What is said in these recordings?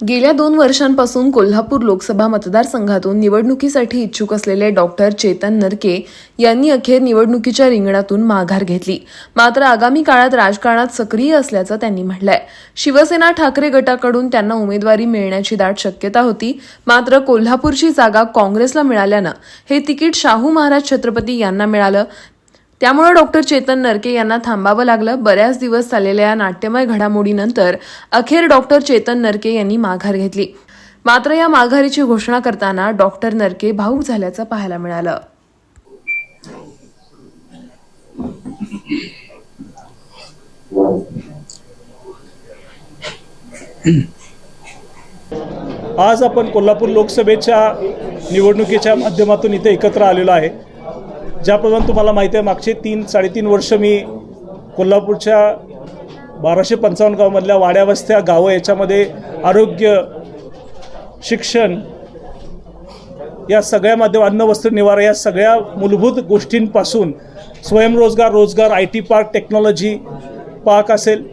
गेल्या दोन वर्षांपासून कोल्हापूर लोकसभा मतदारसंघातून निवडणुकीसाठी इच्छुक असलेले डॉक्टर चेतन नरके यांनी अखेर निवडणुकीच्या रिंगणातून माघार घेतली. मात्र आगामी काळात राजकारणात सक्रिय असल्याचं त्यांनी म्हटलंय. शिवसेना ठाकरे गटाकडून त्यांना उमेदवारी मिळण्याची दाट शक्यता होती. मात्र कोल्हापूरची जागा काँग्रेसला मिळाल्यानं हे तिकीट शाहू महाराज छत्रपती यांना मिळालं. त्यामुळे डॉक्टर चेतन नरके यांना थांबावं लागलं. बऱ्याच दिवस चाललेल्या या नाट्यमय घडामोडीनंतर अखेर डॉक्टर चेतन नरके यांनी माघार घेतली. मात्र या माघारीची घोषणा करताना डॉक्टर नरके भाऊक झाल्याचं पाहायला मिळालं. आज आपण कोल्हापूर लोकसभेच्या निवडणुकीच्या माध्यमातून इथे एकत्र आलेलो आहे. ज्याप्रमाणे तुम्हाला माहिती आहे मागचे तीन साडेतीन वर्ष मी कोल्हापूरच्या बाराशे पंचावन्न गावामधल्या वाड्यावस्त्या गावं याच्यामध्ये आरोग्य शिक्षण या सगळ्या माध्यम अन्न वस्त्र निवारा या सगळ्या मूलभूत गोष्टींपासून स्वयंरोजगार रोजगार I T park technology park असेल.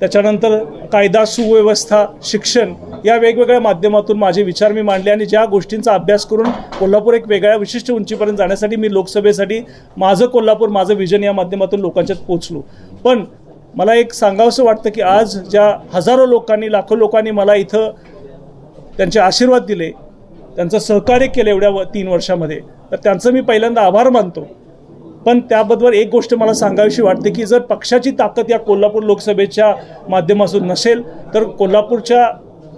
त्याच्यानंतर कायदा सुव्यवस्था शिक्षण या वेगवेगळ्या माध्यमातून माझे विचार मी मांडले आणि ज्या गोष्टींचा अभ्यास करून कोल्हापूर एक वेगळ्या विशिष्ट उंचीपर्यंत जाण्यासाठी मी लोकसभेसाठी माझं कोल्हापूर माझं विजन या माध्यमातून लोकांच्यात पोचलो पण मला एक सांगावंसं वाटतं की आज ज्या हजारो लोकांनी लाखो लोकांनी मला इथं त्यांचे आशीर्वाद दिले त्यांचं सहकार्य केलं एवढ्या व- तीन वर्षामध्ये तर त्यांचं मी पहिल्यांदा आभार मानतो. पण त्याबद्दल एक गोष्ट मला सांगावीशी वाटते की जर पक्षाची ताकद या कोल्हापूर लोकसभेच्या माध्यमातून नसेल तर कोल्हापूरच्या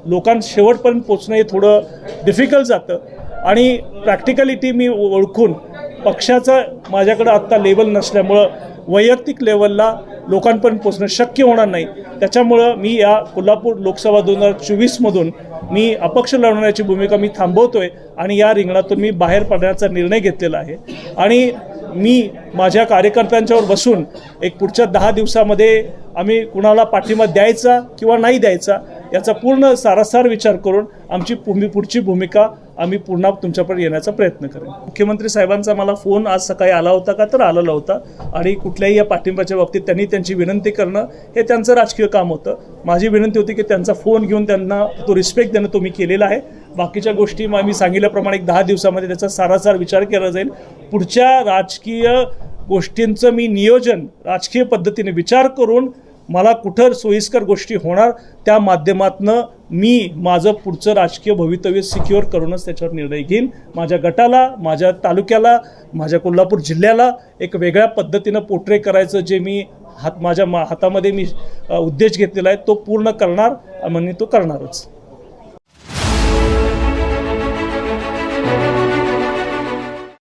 लोकां शेवटपर्यंत पोचणं हे थोडं डिफिकल्ट जातं. आणि प्रॅक्टिकलिटी मी ओळखून पक्षाचं माझ्याकडं आत्ता लेवल नसल्यामुळं वैयक्तिक लेवलला लोकांपर्यंत पोचणं शक्य होणार नाही. त्याच्यामुळं मी या कोल्हापूर लोकसभा दोन हजार चोवीसमधून मी अपक्ष लढवण्याची भूमिका मी थांबवतोय आणि या रिंगणातून मी बाहेर पडण्याचा निर्णय घेतलेला आहे. आणि मी माझ्या कार्यकर्त्यांच्यावर बसून एक पुढच्या दहा दिवसामध्ये आम्ही कुणाला पाठिंबा द्यायचा किंवा नाही द्यायचा याचा पूर्ण सारासार विचार करून आमची भूमी पुढची भूमिका आम्ही पुन्हा तुमच्याकडे येण्याचा प्रयत्न करेन. मुख्यमंत्री साहेबांचा मला फोन आज सकाळी आला होता का तर आलेला होता आणि कुठल्याही या पाठिंब्याच्या बाबतीत त्यांनी त्यांची विनंती करणं हे त्यांचं राजकीय काम होतं. माझी विनंती होती की त्यांचा फोन घेऊन त्यांना तो रिस्पेक्ट देणं तुम्ही केलेला आहे. बाकीच्या गोष्टी मग मी सांगितल्याप्रमाणे एक दहा दिवसामध्ये त्याचा सारासार विचार केला जाईल. पुढच्या राजकीय गोष्टींचं मी नियोजन राजकीय पद्धतीने विचार करून मला कुठं सोयीस्कर गोष्टी होणार त्या माध्यमातनं मी माझं पुढचं राजकीय भवितव्य सिक्युअर करूनच त्याच्यावर निर्णय घेईन. माझ्या गटाला माझ्या तालुक्याला माझ्या कोल्हापूर जिल्ह्याला एक वेगळ्या पद्धतीनं पोर्ट्रे करायचं जे मी हात माझ्या मा हातामध्ये मी उद्देश घेतलेला आहे तो पूर्ण करणार आणि म्हणजे तो करणारच.